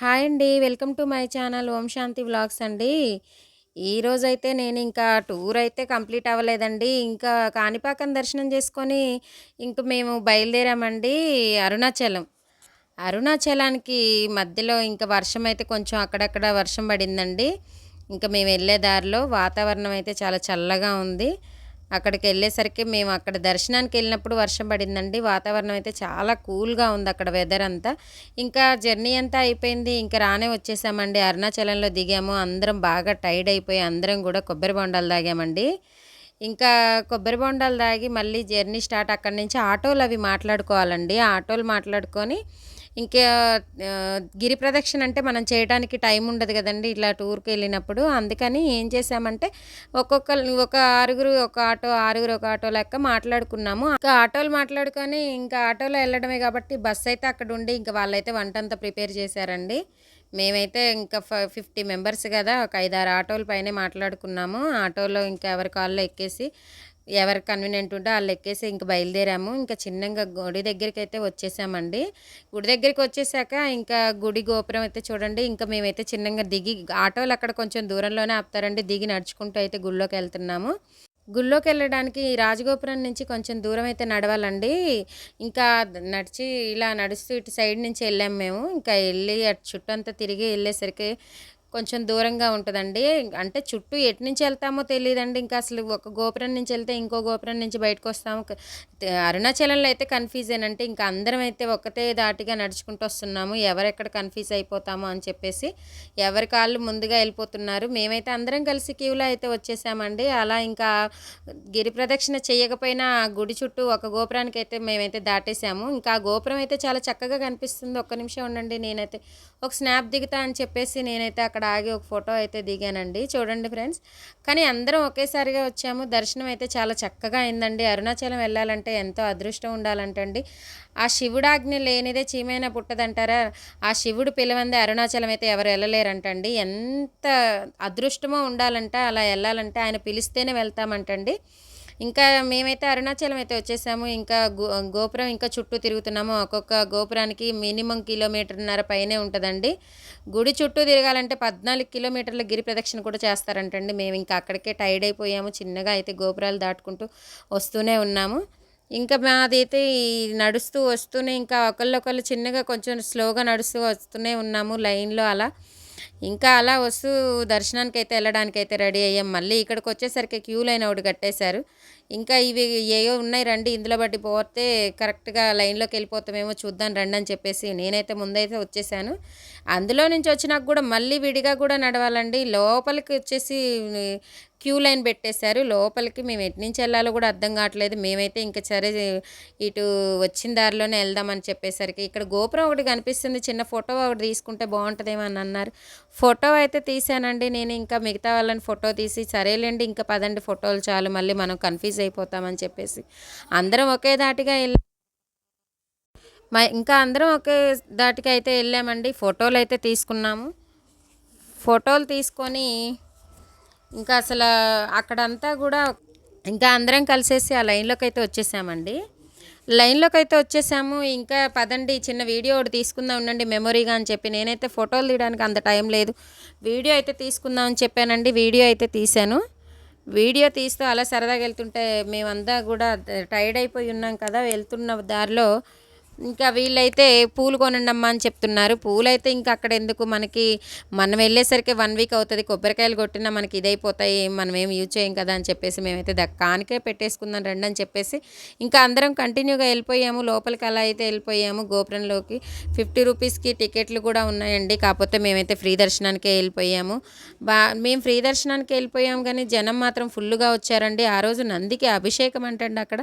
Hi అండి. Welcome to my channel Om Shanti vlogs అండి. ఈరోజైతే నేను ఇంకా టూర్ అయితే కంప్లీట్ అవ్వలేదండి. ఇంకా కాణిపాకం దర్శనం చేసుకొని ఇంక మేము బయలుదేరామండి అరుణాచలం. అరుణాచలానికి మధ్యలో ఇంకా వర్షం అయితే కొంచెం అక్కడక్కడ వర్షం పడిందండి. ఇంకా మేము వెళ్ళే దారిలో వాతావరణం అయితే చాలా చల్లగా ఉంది. అక్కడికి వెళ్ళేసరికి మేము అక్కడ దర్శనానికి వెళ్ళినప్పుడు వర్షం పడిందండి. వాతావరణం అయితే చాలా కూల్గా ఉంది అక్కడ వెదర్ అంతా. ఇంకా జర్నీ అంతా అయిపోయింది. ఇంకా రానే వచ్చేసామండి. అరుణాచలంలో దిగాము. అందరం బాగా టైర్డ్ అయిపోయి అందరం కూడా కొబ్బరి బొండాలు తాగామండి. ఇంకా కొబ్బరి బొండాలు తాగి మళ్ళీ జర్నీ స్టార్ట్ అక్కడి నుంచి ఆటోలు అవి మాట్లాడుకోవాలండి. ఆటోలు మాట్లాడుకొని ఇంకా గిరి ప్రదక్షిణ అంటే మనం చేయడానికి టైం ఉండదు కదండి ఇట్లా టూర్కి వెళ్ళినప్పుడు. అందుకని ఏం చేసామంటే ఒక్కొక్క ఒక ఆరుగురు ఒక ఆటో ఆరుగురు ఒక ఆటో లెక్క మాట్లాడుకున్నాము. ఇంకా ఆటోలు మాట్లాడుకొని ఇంకా ఆటోలో వెళ్ళడమే కాబట్టి బస్ అయితే అక్కడ ఉండి ఇంకా వాళ్ళైతే వంట అంతా ప్రిపేర్ చేశారండి. మేమైతే ఇంకా ఫిఫ్టీ మెంబర్స్ కదా ఒక ఐదారు ఆటోల పైనే మాట్లాడుకున్నాము. ఆటోలో ఇంకా ఎవరి కాల్లో ఎక్కేసి ఎవరికి కన్వీనియంట్ ఉంటే వాళ్ళు ఎక్కేసి ఇంక బయలుదేరాము. ఇంకా చిన్నగా గుడి దగ్గరికి అయితే వచ్చేసామండి. గుడి దగ్గరికి వచ్చేసాక ఇంకా గుడి గోపురం అయితే చూడండి. ఇంకా మేమైతే చిన్నగా దిగి ఆటోలు అక్కడ కొంచెం దూరంలోనే ఆపుతారండి. దిగి నడుచుకుంటూ అయితే గుళ్ళోకి వెళ్తున్నాము. గుళ్ళోకి వెళ్ళడానికి రాజగోపురం నుంచి కొంచెం దూరం అయితే నడవాలండి. ఇంకా నడిచి ఇలా నడుస్తూ ఇటు సైడ్ నుంచి వెళ్ళాము మేము. ఇంకా వెళ్ళి అటు చుట్టూ అంతా తిరిగి వెళ్ళేసరికి కొంచెం దూరంగా ఉంటుందండి. అంటే చుట్టూ ఎటు నుంచి వెళ్తామో తెలియదండి. ఇంకా అసలు ఒక గోపురం నుంచి వెళ్తే ఇంకో గోపురం నుంచి బయటకు వస్తాము. అరుణాచలంలో అయితే కన్ఫ్యూజన్ అంటే ఇంకా అందరం అయితే ఒకటే దాటిగా నడుచుకుంటూ వస్తున్నాము. ఎవరెక్కడ కన్ఫ్యూజ్ అయిపోతామో అని చెప్పేసి ఎవరి కాళ్ళు ముందుగా వెళ్ళిపోతున్నారు. మేమైతే అందరం కలిసి క్యూలో అయితే వచ్చేసామండి. అలా ఇంకా గిరి ప్రదక్షిణ చేయకపోయినా గుడి చుట్టూ ఒక గోపురానికి అయితే మేమైతే దాటేసాము. ఇంకా ఆ గోపురం అయితే చాలా చక్కగా కనిపిస్తుంది. ఒక్క నిమిషం ఉండండి. నేనైతే ఒక స్నాప్ దిగుతా అని చెప్పేసి నేనైతే అక్కడ ఆగి ఒక ఫోటో అయితే దిగానండి. చూడండి ఫ్రెండ్స్. కానీ అందరం ఒకేసారిగా వచ్చాము. దర్శనం అయితే చాలా చక్కగా అయిందండి. అరుణాచలం వెళ్ళాలంటే ఎంతో అదృష్టం ఉండాలంటండి ఆ శివుడాజ్ఞ లేనిదే చీమైన పుట్టదంటారా? ఆ శివుడు పిలవందే అరుణాచలం అయితే ఎవరు వెళ్ళలేరంటండి. ఎంత అదృష్టమో ఉండాలంటే అలా వెళ్ళాలంటే ఆయన పిలిస్తేనే వెళ్తామంటండి. ఇంకా మేమైతే అరుణాచలం అయితే వచ్చేసాము. ఇంకా గో గోపురం ఇంకా చుట్టూ తిరుగుతున్నాము. ఒక్కొక్క గోపురానికి మినిమం కిలోమీటర్న్నర పైనే ఉంటుందండి. గుడి చుట్టూ తిరగాలంటే పద్నాలుగు కిలోమీటర్ల గిరి ప్రదక్షిణ కూడా చేస్తారంటండి. మేము ఇంకా అక్కడికే టైర్డ్ అయిపోయాము. చిన్నగా అయితే గోపురాలు దాటుకుంటూ వస్తూనే ఉన్నాము. ఇంకా మాదైతే ఈ నడుస్తూ వస్తూనే ఇంకా ఒకళ్ళొకళ్ళు చిన్నగా కొంచెం స్లోగా నడుస్తూ వస్తూనే ఉన్నాము లైన్లో అలా. ఇంకా అలా వస్తూ దర్శనానికి అయితే వెళ్ళడానికి అయితే రెడీ అయ్యాం. మళ్ళీ ఇక్కడికి వచ్చేసరికి క్యూ లైన్ ఒకటి కట్టేశారు. ఇంకా ఇవి ఏవో ఉన్నాయి రండి. ఇందులో బట్టి పోతే కరెక్ట్గా లైన్లోకి వెళ్ళిపోతామేమో చూద్దాం రండి అని చెప్పేసి నేనైతే ముందైతే వచ్చేసాను. అందులో నుంచి వచ్చినాక కూడా మళ్ళీ విడిగా కూడా నడవాలండి. లోపలికి వచ్చేసి క్యూ లైన్ పెట్టేశారు. లోపలికి మేము ఎటు నుంచి వెళ్ళాలో కూడా అర్థం కావట్లేదు. మేమైతే ఇంకా సరే ఇటు వచ్చిన దారిలోనే వెళ్దామని చెప్పేసరికి ఇక్కడ గోపురం ఒకటి కనిపిస్తుంది. చిన్న ఫోటో ఒకటి తీసుకుంటే బాగుంటుందేమో అని అన్నారు. ఫోటో అయితే తీసానండి నేను ఇంకా మిగతా వాళ్ళని ఫోటో తీసి సరేలేండి ఇంకా పదండి ఫోటోలు చాలు మళ్ళీ మనం కన్ఫ్యూజ్ అయిపోతామని చెప్పేసి. అందరం ఒకే దాటిగా వెళ్ళి ఇంకా అందరం ఒకే దాటికి అయితే వెళ్ళామండి. ఫోటోలు అయితే తీసుకున్నాము. ఫోటోలు తీసుకొని ఇంకా అసలు అక్కడంతా కూడా ఇంకా అందరం కలిసేసి ఆ లైన్లోకి అయితే వచ్చేసామండి. లైన్లోకి అయితే వచ్చేసాము. ఇంకా పదండి చిన్న వీడియో ఒకటి తీసుకుందాం ఉండండి మెమొరీగా అని చెప్పి. నేనైతే ఫోటోలు తీయడానికి అంత టైం లేదు. వీడియో అయితే తీసుకుందాం అని చెప్పానండి. వీడియో అయితే తీశాను. వీడియో తీస్తూ అలా సరదాగా వెళ్తుంటే మేమంతా కూడా టైర్డ్ అయిపోయి ఉన్నాం కదా వెళ్తున్న దారిలో ఇంకా వీళ్ళైతే పూలు కొనండమ్మా అని చెప్తున్నారు. పూలైతే ఇంకా అక్కడ ఎందుకు మనకి మనం వెళ్ళేసరికి వన్ వీక్ అవుతుంది. కొబ్బరికాయలు కొట్టినా మనకి ఇదైపోతాయి. మనం ఏం యూజ్ చేయం కదా అని చెప్పేసి మేమైతే దక్కానికే పెట్టేసుకుందాం రండి అని చెప్పేసి ఇంకా అందరం కంటిన్యూగా వెళ్ళిపోయాము. లోపలికి అలా అయితే వెళ్ళిపోయాము. గోపురంలోకి ఫిఫ్టీ రూపీస్కి టికెట్లు కూడా ఉన్నాయండి. కాకపోతే మేమైతే ఫ్రీ దర్శనానికే వెళ్ళిపోయాము. బా మేము ఫ్రీ దర్శనానికి వెళ్ళిపోయాము కానీ జనం మాత్రం ఫుల్గా వచ్చారండి. ఆ రోజు నందికి అభిషేకం అంటండి అక్కడ.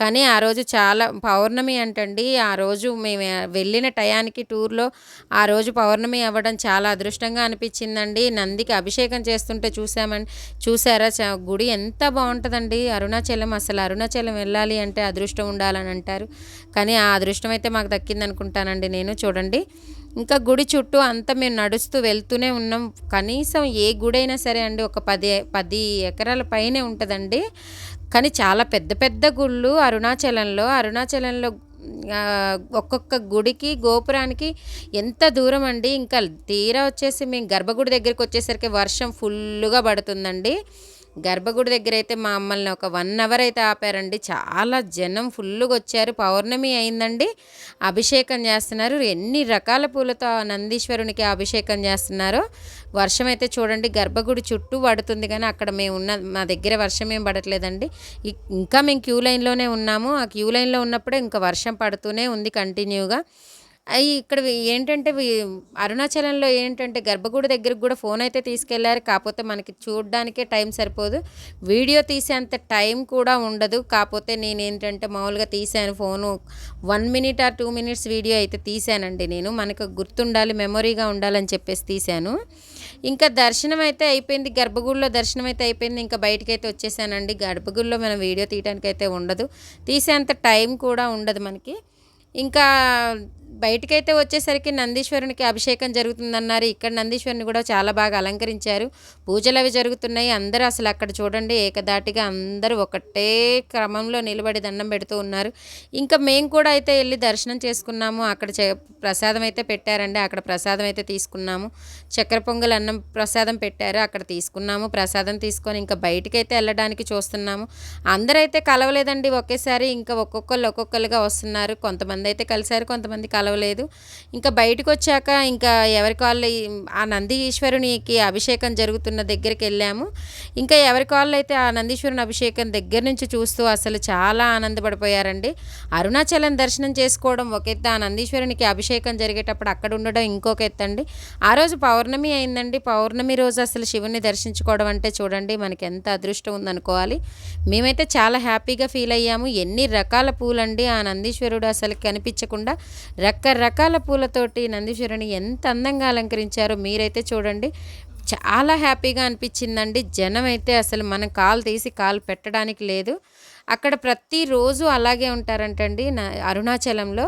కానీ ఆ రోజు చాలా పౌర్ణమి అంటండి. ఆ రోజు మేము వెళ్ళిన టయానికి టూర్లో ఆ రోజు పౌర్ణమి అవ్వడం చాలా అదృష్టంగా అనిపించిందండి. నందికి అభిషేకం చేస్తుంటే చూసామండి చూసారా? గుడి ఎంత బాగుంటుందండి. అరుణాచలం అసలు అరుణాచలం వెళ్ళాలి అంటే అదృష్టం ఉండాలని అంటారు. కానీ ఆ అదృష్టం అయితే మాకు దక్కింది అనుకుంటానండి నేను. చూడండి. ఇంకా గుడి చుట్టూ అంతా మేము నడుస్తూ వెళ్తూనే ఉన్నాం. కనీసం ఏ గుడి అయినా సరే అండి ఒక పది పది ఎకరాల పైనే ఉంటుందండి. కానీ చాలా పెద్ద పెద్ద గుళ్ళు అరుణాచలంలో. అరుణాచలంలో ఒక్కొక్క గుడికి, గోపురానికి ఎంత దూరం అండి. ఇంకా తీరా వచ్చేసి మేము గర్భగుడి దగ్గరికి వచ్చేసరికి వర్షం ఫుల్లుగా పడుతుందండి. గర్భగుడి దగ్గర అయితే మమ్మల్ని ఒక వన్ అవర్ అయితే ఆపారండి. చాలా జనం ఫుల్లుగొచ్చారు. పౌర్ణమి అయిందండి. అభిషేకం చేస్తున్నారు. ఎన్ని రకాల పూలతో నందీశ్వరునికి అభిషేకం చేస్తున్నారో. వర్షం అయితే చూడండి గర్భగుడి చుట్టూ పడుతుంది కానీ అక్కడ మేము ఉన్న మా దగ్గర వర్షం ఏం పడట్లేదండి. ఇంకా మేము క్యూ లైన్‌లోనే ఉన్నాము. ఆ క్యూ లైన్‌లో ఉన్నప్పుడే ఇంకా వర్షం పడుతూనే ఉంది కంటిన్యూగా. అవి ఇక్కడ ఏంటంటే అరుణాచలంలో ఏంటంటే గర్భగుడి దగ్గరికి కూడా ఫోన్ అయితే తీసుకెళ్ళారు. కాకపోతే మనకి చూడడానికే టైం సరిపోదు. వీడియో తీసేంత టైం కూడా ఉండదు. కాకపోతే నేను ఏంటంటే మామూలుగా తీశాను phone. One minute or two minutes video అయితే తీశానండి నేను. మనకు గుర్తుండాలి, మెమొరీగా ఉండాలని చెప్పేసి తీశాను. ఇంకా దర్శనం అయితే అయిపోయింది. గర్భగుడిలో దర్శనం అయితే అయిపోయింది. ఇంకా బయటికైతే వచ్చేసానండి. గర్భగుడిలో మనం వీడియో తీయడానికైతే ఉండదు. తీసేంత టైం కూడా ఉండదు మనకి. ఇంకా బయటకైతే వచ్చేసరికి నందీశ్వరునికి అభిషేకం జరుగుతుందన్నారు. ఇక్కడ నందీశ్వరుని కూడా చాలా బాగా అలంకరించారు. పూజలు అవి జరుగుతున్నాయి. అందరూ అసలు అక్కడ చూడండి ఏకధాటిగా అందరూ ఒకటే క్రమంలో నిలబడి దండం పెడుతూ ఉన్నారు. ఇంకా మేము కూడా అయితే వెళ్ళి దర్శనం చేసుకున్నాము. అక్కడ చే ప్రసాదం అయితే పెట్టారండి. అక్కడ ప్రసాదం అయితే తీసుకున్నాము. చక్కెర పొంగల్, అన్నం ప్రసాదం పెట్టారు. అక్కడ తీసుకున్నాము. ప్రసాదం తీసుకొని ఇంకా బయటకైతే వెళ్ళడానికి చూస్తున్నాము. అందరైతే కలవలేదండి ఒకేసారి. ఇంకా ఒక్కొక్కరు ఒక్కొక్కరుగా వస్తున్నారు. కొంతమంది అయితే కలిసారు. కొంతమంది కలవలేదు. ఇంకా బయటికొచ్చాక ఇంకా ఎవరికి వాళ్ళు ఆ నందీశ్వరునికి అభిషేకం జరుగుతున్న దగ్గరికి వెళ్ళాము ఇంకా ఎవరికి అయితే ఆ నందీశ్వరుని అభిషేకం దగ్గర నుంచి చూస్తూ అసలు చాలా ఆనందపడిపోయారండి. అరుణాచలం దర్శనం చేసుకోవడం ఒక ఎత్తు. ఆ నందీశ్వరునికి అభిషేకం జరిగేటప్పుడు అక్కడ ఉండడం ఇంకొక ఎత్తండి. ఆ రోజు పౌర్ణమి అయిందండి. పౌర్ణమి రోజు అసలు శివుని దర్శించుకోవడం అంటే చూడండి మనకి ఎంత అదృష్టం ఉందనుకోవాలి. మేమైతే చాలా హ్యాపీగా ఫీల్ అయ్యాము. ఎన్ని రకాల పూలండి. ఆ నందీశ్వరుడు అసలు కనిపించకుండా రకరకాల పూలతోటి నందీశ్వరుని ఎంత అందంగా అలంకరించారో మీరైతే చూడండి. చాలా హ్యాపీగా అనిపించిందండి. జనమైతే అసలు మనం కాలు తీసి కాలు పెట్టడానికి లేదు. అక్కడ ప్రతిరోజు అలాగే ఉంటారంటండి నా అరుణాచలంలో.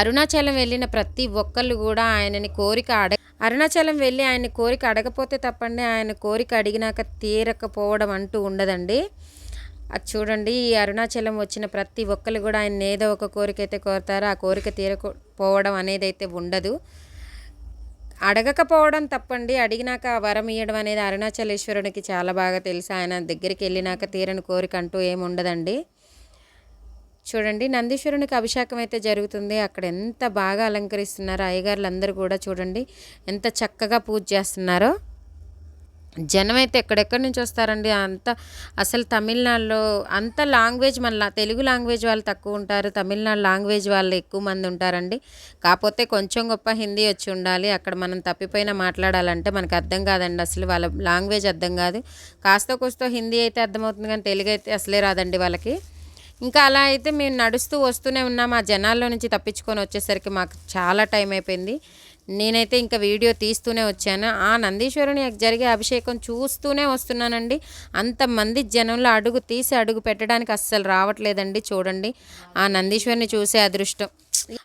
అరుణాచలం వెళ్ళిన ప్రతి ఒక్కళ్ళు కూడా ఆయనని కోరిక అడగ అరుణాచలం వెళ్ళి ఆయన కోరిక అడగపోతే తప్పండి ఆయన కోరిక అడిగినాక తీరకపోవడం అంటూ ఉండదండి. అది చూడండి ఈ అరుణాచలం వచ్చిన ప్రతి ఒక్కళ్ళు కూడా ఆయన ఏదో ఒక కోరిక అయితే కోరతారు. ఆ కోరిక తీరకపోవడం పోవడం అయితే ఉండదు. అడగకపోవడం తప్పండి. అడిగినాక ఆ వరం ఇయ్యడం అనేది అరుణాచలేశ్వరునికి చాలా బాగా తెలుసు. ఆయన దగ్గరికి వెళ్ళినాక తీరని కోరిక అంటూ ఏమి ఉండదండి. చూడండి నందీశ్వరునికి అభిషేకం అయితే జరుగుతుంది. అక్కడ ఎంత బాగా అలంకరిస్తున్నారో అయ్యగారులు అందరూ కూడా చూడండి. ఎంత చక్కగా పూజ చేస్తున్నారో. జనం అయితే ఎక్కడెక్కడి నుంచి వస్తారండి. అంత అసలు తమిళనాడులో అంత లాంగ్వేజ్ మన తెలుగు లాంగ్వేజ్ వాళ్ళు తక్కువ ఉంటారు. తమిళనాడు లాంగ్వేజ్ వాళ్ళు ఎక్కువ మంది ఉంటారండి. కాకపోతే కొంచెం గొప్ప హిందీ వచ్చి ఉండాలి. అక్కడ మనం తప్పిపోయిన మాట్లాడాలంటే మనకు అర్థం కాదండి అసలు. వాళ్ళ లాంగ్వేజ్ అర్థం కాదు. కాస్త కూస్తో హిందీ అయితే అర్థమవుతుంది కానీ తెలుగు అయితే అసలే రాదండి వాళ్ళకి. ఇంకా అలా అయితే మేము నడుస్తూ వస్తూనే ఉన్నాం ఆ జనాల్లో నుంచి తప్పించుకొని వచ్చేసరికి మాకు చాలా టైం అయిపోయింది. నేనైతే ఇంకా వీడియో తీస్తూనే వచ్చాను. ఆ నందీశ్వరుని జరిగే అభిషేకం చూస్తూనే వస్తున్నానండి. అంతమంది జనంలో అడుగు తీసి అడుగు పెట్టడానికి అస్సలు రావట్లేదండి చూడండి. ఆ నందీశ్వరుని చూసే అదృష్టం.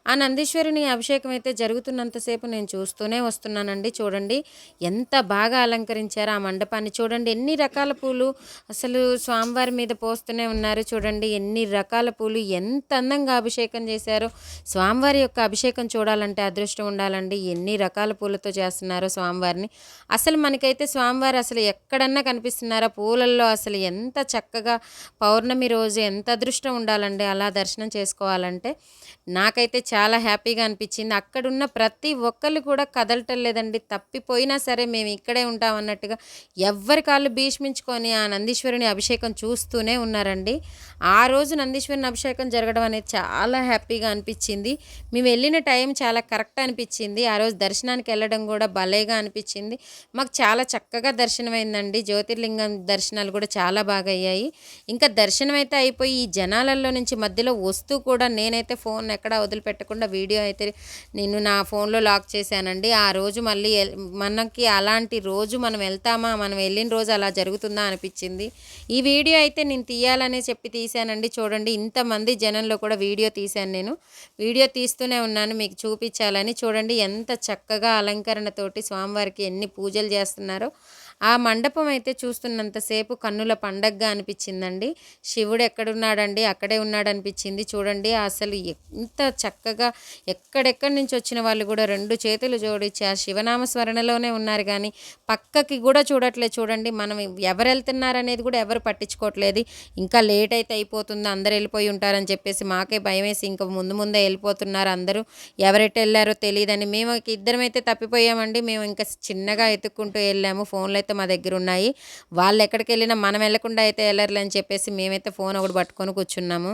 ఆ నందీశ్వరుని అభిషేకం అయితే జరుగుతున్నంత సేపు నేను చూస్తూనే వస్తున్నానండి. చూడండి ఎంత బాగా అలంకరించారో ఆ మండపాన్ని. చూడండి ఎన్ని రకాల పూలు అసలు స్వామివారి మీద పోస్తూనే ఉన్నారు. చూడండి ఎన్ని రకాల పూలు ఎంత అందంగా అభిషేకం చేశారో. స్వామివారి యొక్క అభిషేకం చూడాలంటే అదృష్టం ఉండాలండి. ఎన్ని రకాల పూలతో చేస్తున్నారో స్వామివారిని. అసలు మనకైతే స్వామివారు అసలు ఎక్కడన్నా కనిపిస్తున్నారా? పూలల్లో అసలు ఎంత చక్కగా పౌర్ణమి రోజు ఎంత అదృష్టం ఉండాలండి అలా దర్శనం చేసుకోవాలంటే. నాకు నాకైతే చాలా హ్యాపీగా అనిపించింది. అక్కడున్న ప్రతి ఒక్కళ్ళు కూడా కదలటం లేదండి. తప్పిపోయినా సరే మేము ఇక్కడే ఉంటాం అన్నట్టుగా ఎవ్వరి కాళ్ళు భీష్మించుకొని ఆ నందీశ్వరుని అభిషేకం చూస్తూనే ఉన్నారండి. ఆ రోజు నందీశ్వరుని అభిషేకం జరగడం అనేది చాలా హ్యాపీగా అనిపించింది. మేము వెళ్ళిన టైం చాలా కరెక్ట్ అనిపించింది. ఆ రోజు దర్శనానికి వెళ్ళడం కూడా భలేగా అనిపించింది. మాకు చాలా చక్కగా దర్శనమైందండి. జ్యోతిర్లింగం దర్శనాలు కూడా చాలా బాగా అయ్యాయి. ఇంకా దర్శనం అయితే అయిపోయి ఈ జనాలలో నుంచి మధ్యలో వస్తూ కూడా నేనైతే ఫోన్ ఎక్కడ వదిలిపెట్టకుండా వీడియో అయితే నేను నా ఫోన్‌లో లాక్ చేశానండి. ఆ రోజు మళ్ళీ మనకి అలాంటి రోజు మనం వెళ్తామా? మనం వెళ్ళిన రోజు అలా జరుగుతుందా? అనిపించింది. ఈ వీడియో అయితే నేను తీయాలనే చెప్పి తీశానండి. చూడండి ఇంతమంది జనంలో కూడా వీడియో తీశాను నేను. వీడియో తీస్తూనే ఉన్నాను మీకు చూపించాలని. చూడండి ఎంత చక్కగా అలంకరణతోటి స్వామివారికి ఎన్ని పూజలు చేస్తున్నారో. ఆ మండపం అయితే చూస్తున్నంతసేపు కన్నుల పండగగా అనిపించిందండి. శివుడు ఎక్కడున్నాడండి? అక్కడే ఉన్నాడు అనిపించింది చూడండి అసలు ఎంత చక్కగా ఎక్కడెక్కడి నుంచి వచ్చిన వాళ్ళు కూడా రెండు చేతులు జోడించి ఆ శివనామ స్మరణలోనే ఉన్నారు కానీ పక్కకి కూడా చూడట్లేదు. చూడండి మనం ఎవరు వెళ్తున్నారు అనేది కూడా ఎవరు పట్టించుకోవట్లేదు. ఇంకా లేట్ అయితే అయిపోతుంది అందరు వెళ్ళిపోయి ఉంటారని చెప్పేసి మాకే భయం వేసి ఇంకా ముందు ముందే వెళ్ళిపోతున్నారు అందరూ. ఎవరెట్ వెళ్ళారో తెలియదని మేము ఇద్దరం అయితే తప్పిపోయామండి. మేము ఇంకా చిన్నగా ఎత్తుక్కుంటూ వెళ్ళాము. ఫోన్లు అయితే మా దగ్గర ఉన్నాయి. వాళ్ళు ఎక్కడికి వెళ్ళినా మనం వెళ్ళకుండా అయితే వెళ్ళర్లే అని చెప్పేసి మేమైతే ఫోన్ ఒకటి పట్టుకొని కూర్చున్నాము.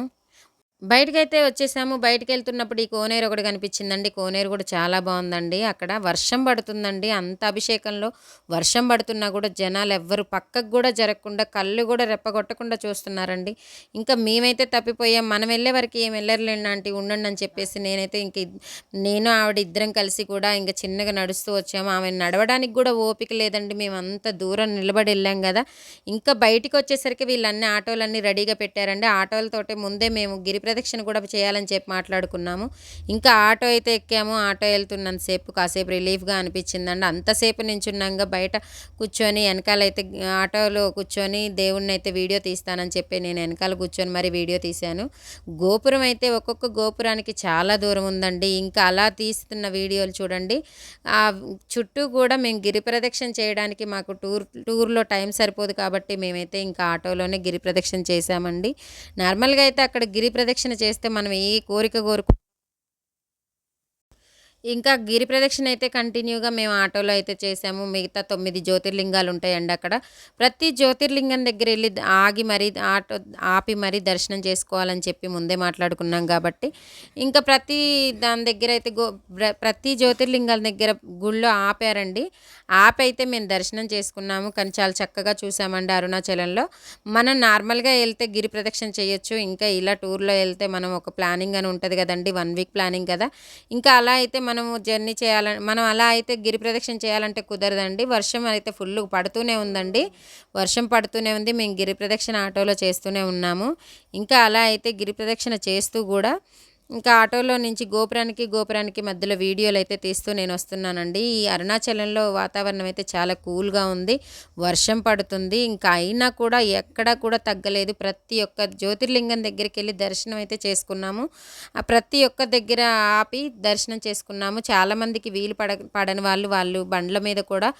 బయటకైతే వచ్చేసాము. బయటకు వెళ్తున్నప్పుడు ఈ కోనేరు ఒకటి కనిపించిందండి. కోనేరు కూడా చాలా బాగుందండి. అక్కడ వర్షం పడుతుందండి. అంత అభిషేకంలో వర్షం పడుతున్నా కూడా జనాలు ఎవ్వరు పక్కకు కూడా జరగకుండా కళ్ళు కూడా రెప్పగొట్టకుండా చూస్తున్నారండి. ఇంకా మేమైతే తప్పిపోయాం. మనం వెళ్ళే వరకు ఏం వెళ్ళర్లేండి ఆంటీ ఉండండి అని చెప్పేసి నేనైతే ఇంక నేను ఆవిడ ఇద్దరం కలిసి కూడా ఇంకా చిన్నగా నడుస్తూ వచ్చాము. ఆమె నడవడానికి కూడా ఓపిక లేదండి. మేము అంత దూరం నిలబడి వెళ్ళాం కదా. ఇంకా బయటికి వచ్చేసరికి వీళ్ళన్ని ఆటోలన్నీ రెడీగా పెట్టారండి. ఆటోలతోటే ముందే మేము గిరి ప్రదక్షిణ కూడా చేయాలని చెప్పి మాట్లాడుకున్నాము. ఇంకా ఆటో అయితే ఎక్కాము. ఆటో వెళ్తున్నంతసేపు కాసేపు రిలీఫ్గా అనిపించిందండి. అంతసేపు నించున్నాక బయట కూర్చొని వెనకాలైతే ఆటోలో కూర్చొని దేవుణ్ణి అయితే వీడియో తీస్తానని చెప్పి నేను వెనకాల కూర్చొని మరి వీడియో తీశాను. గోపురం అయితే ఒక్కొక్క గోపురానికి చాలా దూరం ఉందండి. ఇంకా అలా తీస్తున్న వీడియోలు చూడండి. ఆ చుట్టూ కూడా మేము గిరి ప్రదక్షిణ చేయడానికి మాకు టూర్ టూర్లో టైం సరిపోదు కాబట్టి మేమైతే ఇంకా ఆటోలోనే గిరి ప్రదక్షిణ చేశామండి. నార్మల్గా అయితే అక్కడ గిరి ప్రదక్షిణ చేస్తే మనం ఏ కోరిక కోరుకు ఇంకా గిరి ప్రదక్షిణ అయితే కంటిన్యూగా మేము ఆటోలో అయితే చేసాము. మిగతా తొమ్మిది జ్యోతిర్లింగాలు ఉంటాయండి అక్కడ. ప్రతి జ్యోతిర్లింగం దగ్గర వెళ్ళి ఆగి మరీ ఆటో ఆపి మరీ దర్శనం చేసుకోవాలని చెప్పి ముందే మాట్లాడుకున్నాం కాబట్టి. ఇంకా ప్రతి దాని దగ్గర అయితే గో ప్రతి జ్యోతిర్లింగాల దగ్గర గుళ్ళో ఆపారండి. ఆపి అయితే మేము దర్శనం చేసుకున్నాము. కానీ చాలా చక్కగా చూసామండి అరుణాచలంలో. మనం నార్మల్గా వెళ్తే గిరి ప్రదక్షిణ చేయొచ్చు. ఇంకా ఇలా టూర్లో వెళ్తే మనం ఒక ప్లానింగ్ అని ఉంటుంది కదండి. వన్ వీక్ ప్లానింగ్ కదా. ఇంకా అలా అయితే మనం మనము జర్నీ చేయాలని మనం అలా అయితే గిరి ప్రదక్షిణ చేయాలంటే కుదరదండి. వర్షం అయితే ఫుల్ పడుతూనే ఉందండి. వర్షం పడుతూనే ఉంది. మేము గిరి ప్రదక్షిణ ఆటోలో చేస్తూనే ఉన్నాము. ఇంకా అలా అయితే గిరి ప్రదక్షిణ చేస్తూ కూడా ఇంకా ఆటోలో నుంచి గోపురానికి గోపురానికి మధ్యలో వీడియోలు అయితే తీస్తూ నేను వస్తున్నానండి. ఈ అరుణాచలంలో వాతావరణం అయితే చాలా కూల్గా ఉంది వర్షం పడుతుంది. ఇంకా అయినా కూడా ఎక్కడా కూడా తగ్గలేదు. ప్రతి ఒక్క జ్యోతిర్లింగం దగ్గరికి వెళ్ళి దర్శనం అయితే చేసుకున్నాము. ఆ ప్రతి ఒక్క దగ్గర ఆపి దర్శనం చేసుకున్నాము. చాలామందికి వీలు పడ పడని వాళ్ళు వాళ్ళు బండ్ల మీద కూడా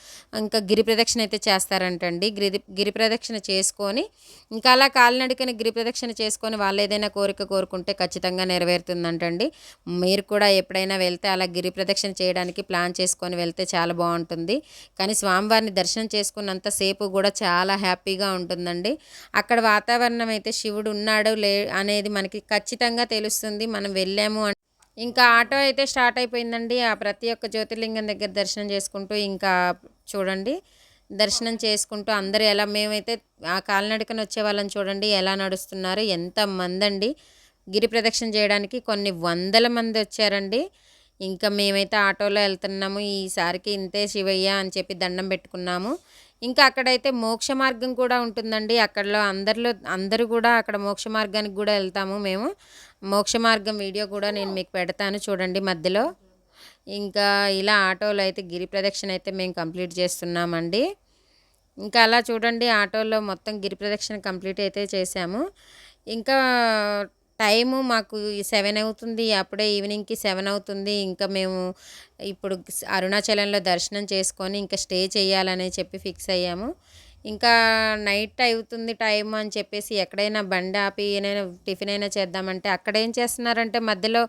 ఇంకా గిరి ప్రదక్షిణ అయితే చేస్తారంటండి. గిరి గిరి ప్రదక్షిణ చేసుకొని ఇంకా అలా కాలినడికని గిరి ప్రదక్షిణ చేసుకొని వాళ్ళు ఏదైనా కోరిక కోరుకుంటే ఖచ్చితంగా నెరవేరుతుంది. నెరవేరుతుందంటండి మీరు కూడా ఎప్పుడైనా వెళ్తే అలా గిరి ప్రదక్షిణ చేయడానికి ప్లాన్ చేసుకొని వెళ్తే చాలా బాగుంటుంది. కానీ స్వామివారిని దర్శనం చేసుకున్నంత సేపు కూడా చాలా హ్యాపీగా ఉంటుందండి. అక్కడ వాతావరణం అయితే శివుడు ఉన్నాడు లే అనేది మనకి ఖచ్చితంగా తెలుస్తుంది. మనం వెళ్ళాము ఇంకా ఆటో అయితే స్టార్ట్ అయిపోయిందండి. ఆ ప్రతి ఒక్క జ్యోతిర్లింగం దగ్గర దర్శనం చేసుకుంటూ ఇంకా చూడండి. దర్శనం చేసుకుంటూ అందరూ ఎలా మేమైతే ఆ కాలినడకన వచ్చే వాళ్ళని చూడండి ఎలా నడుస్తున్నారు ఎంత మంది అండి గిరి ప్రదక్షిణ చేయడానికి కొన్ని వందల మంది వచ్చారండి. ఇంకా మేమైతే ఆటోలో వెళ్తున్నాము. ఈసారికి ఇంతే శివయ్య అని చెప్పి దండం పెట్టుకున్నాము. ఇంకా అక్కడైతే మోక్ష మార్గం కూడా ఉంటుందండి. అక్కడలో అందరిలో అందరూ కూడా అక్కడ మోక్ష మార్గానికి కూడా వెళ్తాము మేము. మోక్ష మార్గం వీడియో కూడా నేను మీకు పెడతాను చూడండి మధ్యలో. ఇంకా ఇలా ఆటోలో అయితే గిరి ప్రదక్షిణ అయితే మేము కంప్లీట్ చేస్తున్నామండి. ఇంకా అలా చూడండి ఆటోలో మొత్తం గిరి ప్రదక్షిణ కంప్లీట్ అయితే చేశాము. ఇంకా టైము మాకు సెవెన్ అవుతుంది అప్పుడే ఈవినింగ్కి సెవెన్ అవుతుంది. ఇంకా మేము ఇప్పుడు అరుణాచలంలో దర్శనం చేసుకొని ఇంకా స్టే చేయాలని చెప్పి ఫిక్స్ అయ్యాము. ఇంకా నైట్ అవుతుంది టైం అని చెప్పేసి ఎక్కడైనా బండి ఆపి ఏదైనా టిఫిన్ అయినా చేద్దామంటే అక్కడ ఏం చేస్తున్నారంటే మధ్యలో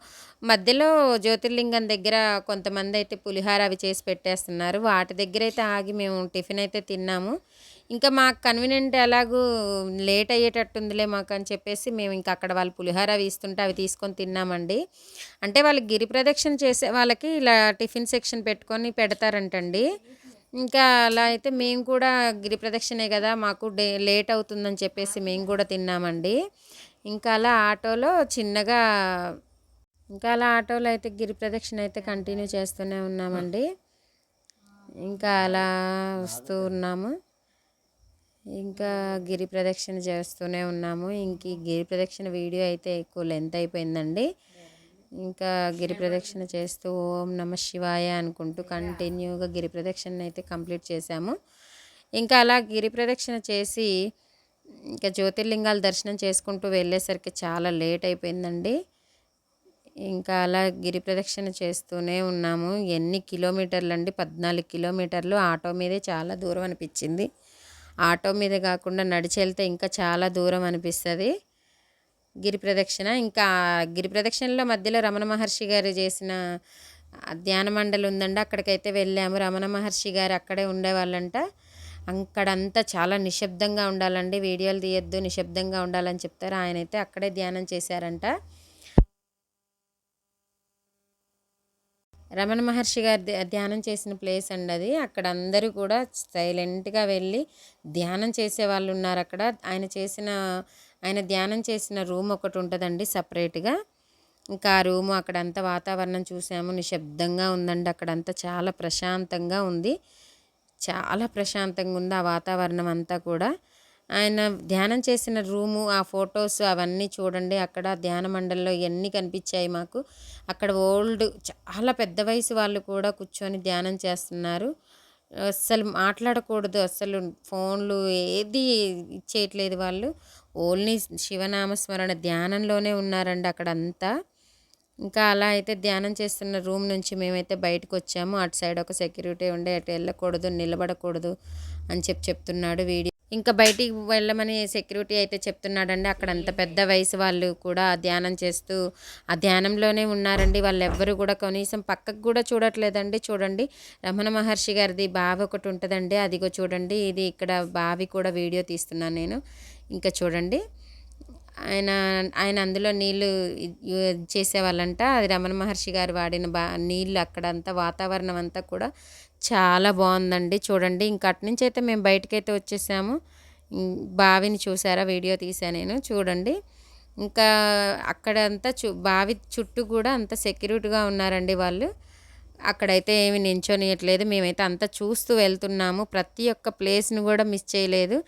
మధ్యలో జ్యోతిర్లింగం దగ్గర కొంతమంది అయితే పులిహార అవి చేసి పెట్టేస్తున్నారు. వాటి దగ్గర అయితే ఆగి మేము టిఫిన్ అయితే తిన్నాము. ఇంకా మాకు కన్వీనియంట్ ఎలాగూ లేట్ అయ్యేటట్టుందిలే మాకు అని చెప్పేసి మేము ఇంకా అక్కడ వాళ్ళు పులిహోర అవి ఇస్తుంటే అవి తీసుకొని తిన్నామండి. అంటే వాళ్ళు గిరి ప్రదక్షిణ చేసే వాళ్ళకి ఇలా టిఫిన్ సెక్షన్ పెట్టుకొని పెడతారంటండి. ఇంకా అలా అయితే మేము కూడా గిరి ప్రదక్షిణే కదా మాకు డే లేట్ అవుతుందని చెప్పేసి మేము కూడా తిన్నామండి. ఇంకా అలా ఆటోలో చిన్నగా ఇంకా అలా ఆటోలో అయితే గిరి ప్రదక్షిణ అయితే కంటిన్యూ చేస్తూనే ఉన్నామండి. ఇంకా అలా వస్తూ ఉన్నాము. ఇంకా గిరి ప్రదక్షిణ చేస్తూనే ఉన్నాము. ఇంక ఈ గిరి ప్రదక్షిణ వీడియో అయితే ఎక్కువ లెంత్ అయిపోయిందండి. ఇంకా గిరి ప్రదక్షిణ చేస్తూ ఓం నమ శివాయ అనుకుంటూ కంటిన్యూగా గిరి ప్రదక్షిణ అయితే కంప్లీట్ చేశాము. ఇంకా అలా గిరి ప్రదక్షిణ చేసి ఇంకా జ్యోతిర్లింగాల దర్శనం చేసుకుంటూ వెళ్ళేసరికి చాలా లేట్ అయిపోయిందండి. ఇంకా అలా గిరి ప్రదక్షిణ చేస్తూనే ఉన్నాము. ఎన్ని కిలోమీటర్లు అండి? పద్నాలుగు కిలోమీటర్లు. ఆటో మీదే చాలా దూరం అనిపించింది. ఆటో మీద కాకుండా నడిచి వెళ్తే ఇంకా చాలా దూరం అనిపిస్తుంది. గిరి ప్రదక్షిణ ఇంకా గిరి ప్రదక్షిణలో మధ్యలో రమణ మహర్షి గారు చేసిన ధ్యాన మండలి ఉందండి. అక్కడికైతే వెళ్ళాము. రమణ మహర్షి గారు అక్కడే ఉండేవాళ్ళంట. అక్కడంతా చాలా నిశ్శబ్దంగా ఉండాలండి. వీడియోలు తీయొద్దు నిశ్శబ్దంగా ఉండాలని చెప్తారు. ఆయన అయితే అక్కడే ధ్యానం చేశారంట. రమణ మహర్షి గారు ధ్యానం చేసిన ప్లేస్ అండి అది. అక్కడ అందరూ కూడా సైలెంట్గా వెళ్ళి ధ్యానం చేసే వాళ్ళు ఉన్నారు అక్కడ. ఆయన చేసిన ఆయన ధ్యానం చేసిన రూమ్ ఒకటి ఉంటుందండి సపరేట్గా ఇంకా ఆ రూము అక్కడంతా వాతావరణం చూసాము. నిశ్శబ్దంగా ఉందండి. అక్కడంతా చాలా ప్రశాంతంగా ఉంది. చాలా ప్రశాంతంగా ఉంది ఆ వాతావరణం అంతా కూడా. ఆయన ధ్యానం చేసిన రూము ఆ ఫొటోస్ అవన్నీ చూడండి. అక్కడ ధ్యాన మండలిలో ఇవన్నీ కనిపించాయి మాకు. అక్కడ ఓల్డ్ చాలా పెద్ద వయసు వాళ్ళు కూడా కూర్చొని ధ్యానం చేస్తున్నారు. అస్సలు మాట్లాడకూడదు. అస్సలు ఫోన్లు ఏది ఇచ్చేయట్లేదు వాళ్ళు. ఓన్లీ శివనామస్మరణ ధ్యానంలోనే ఉన్నారండి అక్కడ అంతా ఇంకా అలా అయితే ధ్యానం చేస్తున్న రూమ్ నుంచి మేమైతే బయటకు వచ్చాము అటు సైడ్ ఒక సెక్యూరిటీ ఉండే అటు వెళ్ళకూడదు నిలబడకూడదు. అని చెప్పి చెప్తున్నాడు వీడియో. ఇంకా బయటికి వెళ్ళమని సెక్యూరిటీ అయితే చెప్తున్నాడండి. అక్కడ అంత పెద్ద వయసు వాళ్ళు కూడా ధ్యానం చేస్తూ ఆ ధ్యానంలోనే ఉన్నారండి. వాళ్ళు ఎవ్వరు కూడా కనీసం పక్కకు కూడా చూడట్లేదండి. చూడండి రమణ మహర్షి గారిది బావి ఒకటి ఉంటుందండి. అదిగో చూడండి ఇది ఇక్కడ బావి కూడా వీడియో తీస్తున్నాను నేను. ఇంకా చూడండి ఆయన ఆయన అందులో నీళ్ళు చేసేవాళ్ళంట. అది రమణ మహర్షి గారు వాడిన బా నీళ్ళు అక్కడంతా వాతావరణం అంతా కూడా చాలా బాగుందండి. చూడండి ఇంకా అట్నుంచి అయితే మేము బయటకైతే వచ్చేసాము. బావిని చూసారా? వీడియో తీసా నేను. చూడండి ఇంకా అక్కడ అంతా చు బావి చుట్టూ కూడా అంత సెక్యూరిటీగా ఉన్నారండి వాళ్ళు. అక్కడైతే ఏమి నించోనియట్లేదు. మేమైతే అంతా చూస్తూ వెళ్తున్నాము. ప్రతి ఒక్క ప్లేస్ను కూడా మిస్ చేయలేదు.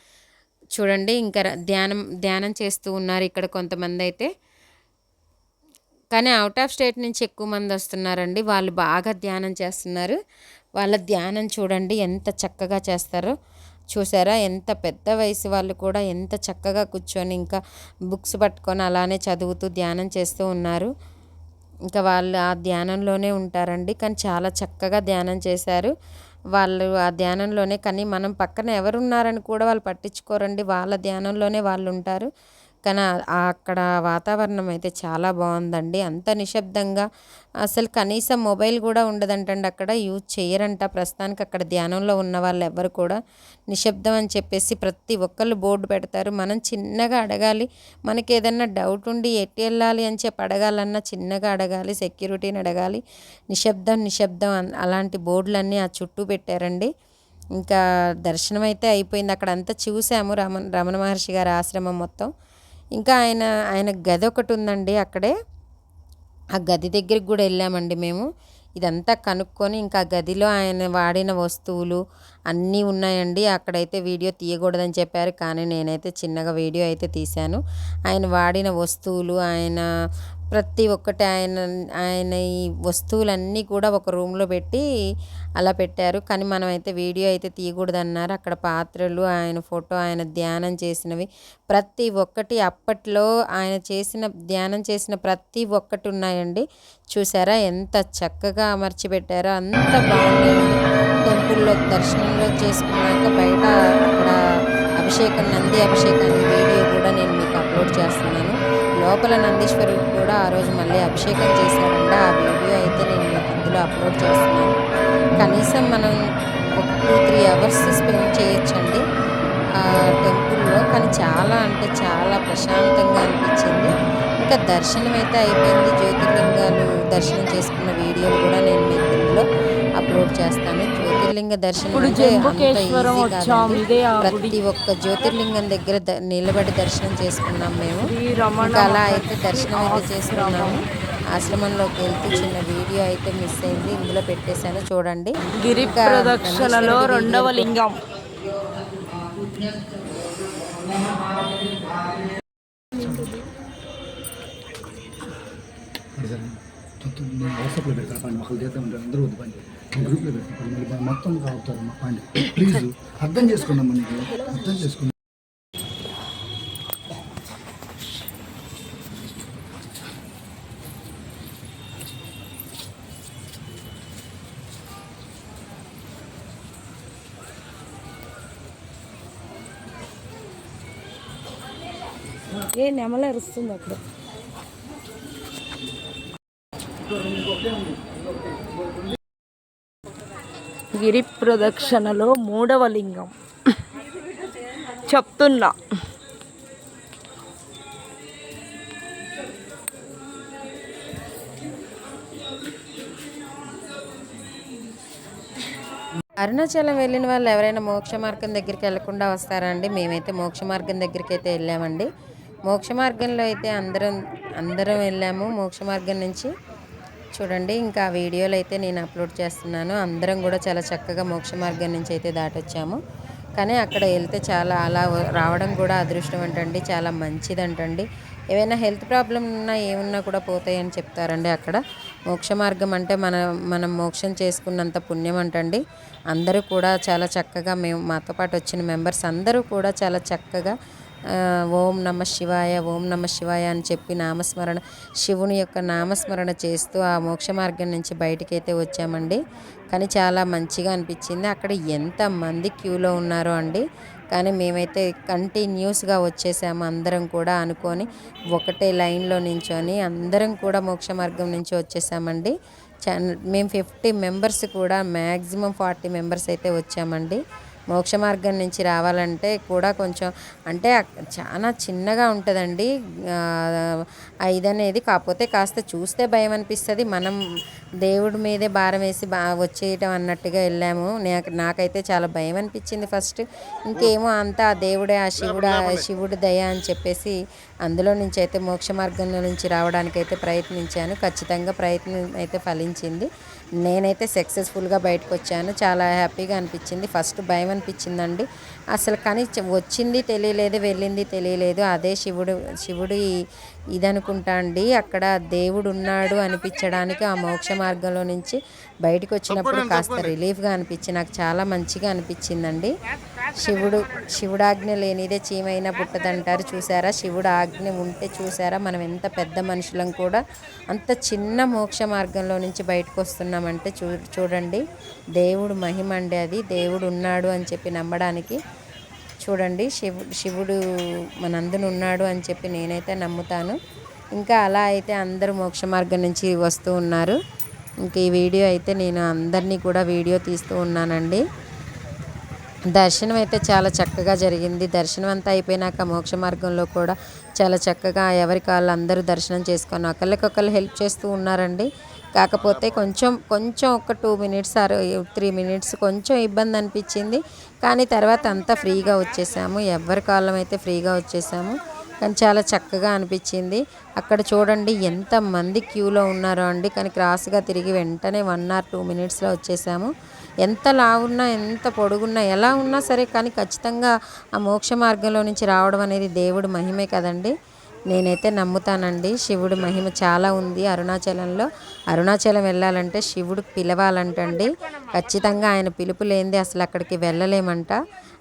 చూడండి ఇంకా ధ్యానం ధ్యానం చేస్తూ ఉన్నారు ఇక్కడ కొంతమంది అయితే కానీ అవుట్ ఆఫ్ స్టేట్ నుంచి ఎక్కువ మంది వస్తున్నారండి. వాళ్ళు బాగా ధ్యానం చేస్తున్నారు. వాళ్ళ ధ్యానం చూడండి ఎంత చక్కగా చేస్తారో. చూసారా? ఎంత పెద్ద వయసు వాళ్ళు కూడా ఎంత చక్కగా కూర్చొని ఇంకా బుక్స్ పట్టుకొని అలానే చదువుతూ ధ్యానం చేస్తూ ఉన్నారు. ఇంకా వాళ్ళు ఆ ధ్యానంలోనే ఉంటారండి. కానీ చాలా చక్కగా ధ్యానం చేశారు. వాళ్ళు ఆ ధ్యానంలోనే కానీ మనం పక్కన ఎవరున్నారని కూడా వాళ్ళు పట్టించుకోరండి. వాళ్ళ ధ్యానంలోనే వాళ్ళు ఉంటారు. కానీ అక్కడ వాతావరణం అయితే చాలా బాగుందండి. అంత నిశ్శబ్దంగా అసలు కనీసం మొబైల్ కూడా ఉండదంటండి. అక్కడ యూజ్ చేయరంట. ప్రస్తుతానికి అక్కడ ధ్యానంలో ఉన్న వాళ్ళు ఎవ్వరు కూడా నిశ్శబ్దం అని చెప్పేసి ప్రతి ఒక్కళ్ళు బోర్డు పెడతారు. మనం చిన్నగా అడగాలి. మనకి ఏదన్నా డౌట్ ఉండి ఎట్టి వెళ్ళాలి అని చెప్పి అడగాలన్నా చిన్నగా అడగాలి. సెక్యూరిటీని అడగాలి. నిశ్శబ్దం నిశ్శబ్దం అలాంటి బోర్డులన్నీ ఆ చుట్టూ పెట్టారండి. ఇంకా దర్శనం అయితే అయిపోయింది. అక్కడ అంతా చూసాము రమణ రమణ మహర్షి గారి ఆశ్రమం మొత్తం. ఇంకా ఆయన ఆయన గది ఒకటి ఉందండి అక్కడే. ఆ గది దగ్గరికి కూడా వెళ్ళామండి మేము. ఇదంతా కనుక్కొని ఇంకా గదిలో ఆయన వాడిన వస్తువులు అన్నీ ఉన్నాయండి. అక్కడైతే వీడియో తీయకూడదని చెప్పారు కానీ నేనైతే చిన్నగా వీడియో అయితే తీశాను. ఆయన వాడిన వస్తువులు ఆయన ప్రతి ఒక్కటి ఆయన ఆయన ఈ వస్తువులన్నీ కూడా ఒక రూమ్లో పెట్టి అలా పెట్టారు. కానీ మనం అయితే వీడియో అయితే తీయకూడదన్నారు. అక్కడ పాత్రలు ఆయన ఫోటో ఆయన ధ్యానం చేసినవి ప్రతి ఒక్కటి అప్పట్లో ఆయన చేసిన ధ్యానం చేసిన ప్రతి ఒక్కటి ఉన్నాయండి. చూసారా ఎంత చక్కగా అమర్చి పెట్టారో అంత బాగున్నాయండి టెంపుల్లో దర్శనంలో చేసుకున్నాక బయట అక్కడ అభిషేకం నంది అభిషేకం వీడియో కూడా నేను మీకు అప్లోడ్ చేస్తున్నాను. లోపల నందీశ్వరుడు కూడా ఆ రోజు మళ్ళీ అభిషేకం చేశారంట. ఆ వీడియో అయితే నేను మీకు ఇందులో అప్లోడ్ చేస్తున్నాను. కనీసం మనం ఒక టూ త్రీ అవర్స్ స్పెండ్ చేయొచ్చండి. ఆ టెంపుల్లో కానీ చాలా అంటే చాలా ప్రశాంతంగా అనిపించింది. ఇంకా దర్శనం అయితే అయిపోయింది. జ్యోతిర్లింగాలు దర్శనం చేసుకున్న వీడియోలు కూడా నేను మీకు ఇందులో అప్లోడ్ చేస్తాను. జ్యోతిర్లింగ దర్శనం అంటే అంత ఈజీ కాదండి. ప్రతి ఒక్క జ్యోతిర్లింగం దగ్గర నిలబడి దర్శనం చేసుకున్నాం మేము. ఇంకా అలా అయితే దర్శనం అయితే చేసుకున్నాము. ఆశ్రమంలోకి వెళ్తూ చిన్న వీడియో అయితే మిస్ అయింది. ఇందులో పెట్టేశాను. చూడండి. గిరి ప్రదక్షిణలో రెండవ లింగం నేను వాట్సాప్లో పెడతాను పని ఒకళ్ళు చేస్తూ ఉంటారు అందరూ వద్దు పని గ్రూప్లో పెట్టినప్పుడు మళ్ళీ మన మొత్తం అవుతారు మా పాండి ప్లీజ్ అర్థం చేసుకున్నాం మనకి అర్థం చేసుకున్నాం ఏ నెమల అరుస్తుంది అక్కడ గిరి ప్రదక్షిణలో మూడవ లింగం. చెప్తున్నా. అరుణాచలం వెళ్ళిన వాళ్ళు ఎవరైనా మోక్ష మార్గం దగ్గరికి వెళ్ళకుండా వస్తారా అండి? మేమైతే మోక్ష మార్గం దగ్గరికి అయితే వెళ్ళామండి. మోక్ష మార్గంలో అయితే అందరం అందరం వెళ్ళాము. మోక్ష మార్గం నుంచి చూడండి ఇంకా వీడియోలు అయితే నేను అప్లోడ్ చేస్తున్నాను. అందరం కూడా చాలా చక్కగా మోక్ష మార్గం నుంచి అయితే దాటొచ్చాము. కానీ అక్కడ వెళ్తే చాలా అలా రావడం కూడా అదృష్టం అంటండి చాలా మంచిదంటండి. ఏవైనా హెల్త్ ప్రాబ్లం ఉన్నా ఏమున్నా కూడా పోతాయని చెప్తారండి అక్కడ. మోక్ష మార్గం అంటే మన మనం మోక్షం చేసుకున్నంత పుణ్యం అంటండి. అందరూ కూడా చాలా చక్కగా మేము మాతో పాటు వచ్చిన మెంబర్స్ అందరూ కూడా చాలా చక్కగా ఓం నమ శివాయ ఓం నమ శివాయ అని చెప్పి నామస్మరణ శివుని యొక్క నామస్మరణ చేస్తూ ఆ మోక్ష మార్గం నుంచి బయటకైతే వచ్చామండి. కానీ చాలా మంచిగా అనిపించింది. అక్కడ ఎంతమంది క్యూలో ఉన్నారో అండి. కానీ మేమైతే కంటిన్యూస్గా వచ్చేసాము అందరం కూడా అనుకొని ఒకటే లైన్లో నించొని అందరం కూడా మోక్ష మార్గం నుంచి వచ్చేసామండి. చ మేము ఫిఫ్టీ మెంబర్స్ కూడా మ్యాక్సిమం ఫార్టీ మెంబర్స్ అయితే వచ్చామండి. మోక్ష మార్గం నుంచి రావాలంటే కూడా కొంచెం అంటే చాలా చిన్నగా ఉంటుందండి. ఇది ఐదు అనేది కాకపోతే కాస్త చూస్తే భయం అనిపిస్తుంది మనం దేవుడి మీదే భారం వేసి బా వచ్చేయటం అన్నట్టుగా వెళ్ళాము. నాకు నాకైతే చాలా భయం అనిపించింది ఫస్ట్. ఇంకేమో అంతా దేవుడే ఆ శివుడు ఆ దయ అని చెప్పేసి అందులో నుంచి అయితే మోక్ష మార్గంలో నుంచి రావడానికి అయితే ప్రయత్నించాను. ఖచ్చితంగా ప్రయత్నం అయితే ఫలించింది. నేనైతే సక్సెస్ఫుల్గా బయటకు వచ్చాను చాలా హ్యాపీగా అనిపించింది. ఫస్ట్ భయం అనిపించిందండి. అసలు కానీ చ- వచ్చింది తెలియలేదు వెళ్ళింది తెలియలేదు. అదే శివుడు శివుడు ఇదనుకుంటా అండి. అక్కడ దేవుడు ఉన్నాడు అనిపించడానికి ఆ మోక్ష మార్గంలో నుంచి బయటకు వచ్చినప్పుడు కాస్త రిలీఫ్గా అనిపించి నాకు చాలా మంచిగా అనిపించిందండి. శివుడు శివుడాజ్ఞ లేనిదే చీమైనా పుట్టదంటారు చూసారా? శివుడు ఆజ్ఞ ఉంటే చూసారా? మనం ఎంత పెద్ద మనుషులం కూడా అంత చిన్న మోక్ష మార్గంలో నుంచి బయటకు వస్తున్నామంటే చూ చూడండి. దేవుడు మహిమ అండి అది. దేవుడు ఉన్నాడు అని చెప్పి నమ్మడానికి చూడండి. శివుడు శివుడు మనందున ఉన్నాడు అని చెప్పి నేనైతే నమ్ముతాను. ఇంకా అలా అయితే అందరూ మోక్ష మార్గం నుంచి వస్తూ ఉన్నారు. ఇంక ఈ వీడియో అయితే నేను అందరినీ కూడా వీడియో తీస్తూ ఉన్నానండి. దర్శనం అయితే చాలా చక్కగా జరిగింది. దర్శనం అంతా అయిపోయినాక మోక్ష మార్గంలో కూడా చాలా చక్కగా ఎవరికి వాళ్ళు అందరూ దర్శనం చేసుకొని ఒకళ్ళకొకళ్ళు హెల్ప్ చేస్తూ ఉన్నారండి. కాకపోతే కొంచెం కొంచెం ఒక two minutes or three minutes కొంచెం ఇబ్బంది అనిపించింది. కానీ తర్వాత అంతా ఫ్రీగా వచ్చేసాము. ఎవరి కాలం అయితే ఫ్రీగా వచ్చేసాము. కానీ చాలా చక్కగా అనిపించింది. అక్కడ చూడండి ఎంతమంది క్యూలో ఉన్నారో అండి. కానీ క్రాస్గా తిరిగి వెంటనే వన్ ఆర్ టూ మినిట్స్లో వచ్చేసాము. ఎంత లావున్నా ఎంత పొడుగున్నా ఎలా ఉన్నా సరే కానీ ఖచ్చితంగా ఆ మోక్ష మార్గంలో నుంచి రావడం అనేది దేవుడి మహిమే కదండి. నేనైతే నమ్ముతానండి. శివుడి మహిమ చాలా ఉంది అరుణాచలంలో. అరుణాచలం వెళ్ళాలంటే శివుడు పిలవాలంటండి. ఖచ్చితంగా ఆయన పిలుపు లేనిది అసలు అక్కడికి వెళ్ళలేమంట.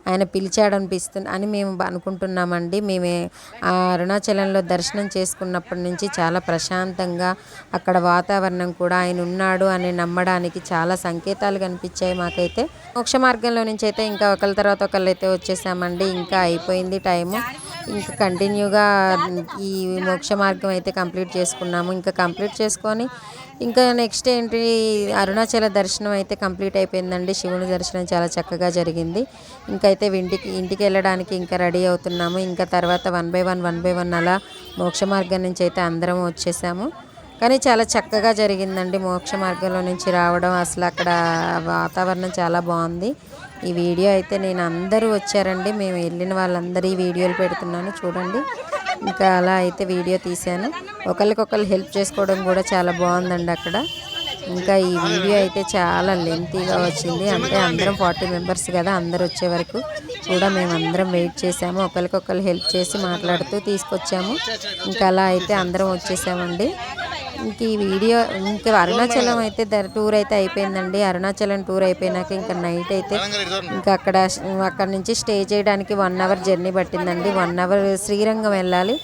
ఆయన పిలిచాడనిపిస్తుంది అని మేము అనుకుంటున్నామండి. మేమే ఆ అరుణాచలంలో దర్శనం చేసుకున్నప్పటి నుంచి చాలా ప్రశాంతంగా అక్కడ వాతావరణం కూడా ఆయన ఉన్నాడు అని నమ్మడానికి చాలా సంకేతాలు కనిపించాయి మాకైతే. మోక్ష మార్గంలో నుంచి అయితే ఇంకా ఒకరి తర్వాత ఒకళ్ళు అయితే వచ్చేసామండి. ఇంకా అయిపోయింది టైము. ఇంకా కంటిన్యూగా ఈ మోక్ష మార్గం అయితే కంప్లీట్ చేసుకున్నాము. ఇంకా కంప్లీట్ చేసుకొని ఇంకా నెక్స్ట్ ఏంటి అరుణాచల దర్శనం అయితే కంప్లీట్ అయిపోయిందండి. శివుని దర్శనం చాలా చక్కగా జరిగింది. ఇంకైతే ఇంటికి ఇంటికి వెళ్ళడానికి ఇంకా రెడీ అవుతున్నాము. ఇంకా తర్వాత one by one one by one అలా మోక్ష మార్గం నుంచి అయితే అందరం వచ్చేసాము. కానీ చాలా చక్కగా జరిగిందండి మోక్ష మార్గంలో నుంచి రావడం. అసలు అక్కడ వాతావరణం చాలా బాగుంది. ఈ వీడియో అయితే నేను అందరూ వచ్చారండి. మేము వెళ్ళిన వాళ్ళందరూ ఈ వీడియోలు పెడుతున్నాను. చూడండి. ఇంకా అలా అయితే వీడియో తీశాను. ఒకరికొకరు హెల్ప్ చేసుకోవడం కూడా చాలా బాగుందండి అక్కడ. ఇంకా ఈ వీడియో అయితే చాలా లెంతీగా వచ్చింది. అంటే అందరం ఫార్టీ మెంబర్స్ కదా అందరు వచ్చే వరకు కూడా మేము అందరం వెయిట్ చేసాము. ఒకరికొకరు హెల్ప్ చేసి మాట్లాడుతూ తీసుకొచ్చాము. ఇంకా అలా అయితే అందరం వచ్చేసామండి. ఇంక ఈ వీడియో ఇంకా అరుణాచలం అయితే టూర్ అయితే అయిపోయిందండి. అరుణాచలం టూర్ అయిపోయినాక ఇంకా నైట్ అయితే ఇంకా అక్కడ అక్కడ నుంచి స్టే చేయడానికి వన్ అవర్ జర్నీ పట్టిందండి. వన్ అవర్ శ్రీరంగం వెళ్ళాలి.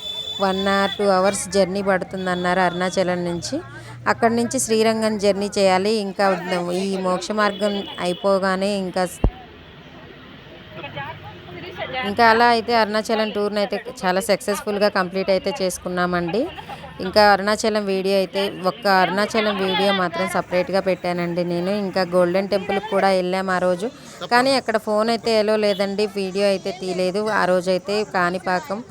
One or two hours journey పడుతుంది అన్నారు అరుణాచలం నుంచి. అక్కడి నుంచి శ్రీరంగం జర్నీ చేయాలి. ఇంకా ఈ మోక్ష మార్గం అయిపోగానే ఇంకా ఇంకా అలా అయితే అరుణాచలం టూర్ని అయితే చాలా సక్సెస్ఫుల్గా కంప్లీట్ అయితే చేసుకున్నామండి. ఇంకా అరుణాచలం వీడియో అయితే ఒక్క అరుణాచలం వీడియో మాత్రం సపరేట్గా పెట్టానండి నేను. ఇంకా గోల్డెన్ టెంపుల్కి కూడా వెళ్ళాము ఆ రోజు. కానీ అక్కడ ఫోన్ అయితే ఎలో లేదండి. వీడియో అయితే తీయలేదు. ఆ రోజు అయితే కాణిపాకం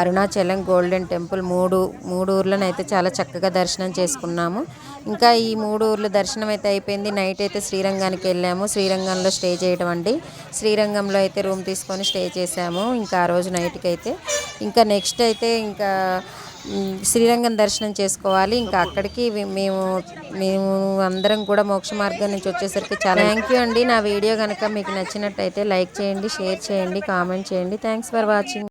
అరుణాచలం గోల్డెన్ టెంపుల్ మూడు మూడు ఊర్లను అయితే చాలా చక్కగా దర్శనం చేసుకున్నాము. ఇంకా ఈ మూడు ఊర్ల దర్శనం అయితే అయిపోయింది. నైట్ అయితే శ్రీరంగానికి వెళ్ళాము. శ్రీరంగంలో స్టే చేయడం అండి. శ్రీరంగంలో అయితే రూమ్ తీసుకొని స్టే చేసాము ఇంకా ఆ రోజు నైట్కి అయితే ఇంకా నెక్స్ట్ అయితే ఇంకా శ్రీరంగం దర్శనం చేసుకోవాలి. ఇంకా అక్కడికి మేము మేము అందరం కూడా మోక్ష మార్గం నుంచి వచ్చేసరికి చాలా థ్యాంక్ యూ అండి. నా వీడియో కనుక మీకు నచ్చినట్టయితే లైక్ చేయండి షేర్ చేయండి కామెంట్ చేయండి. Thanks for watching.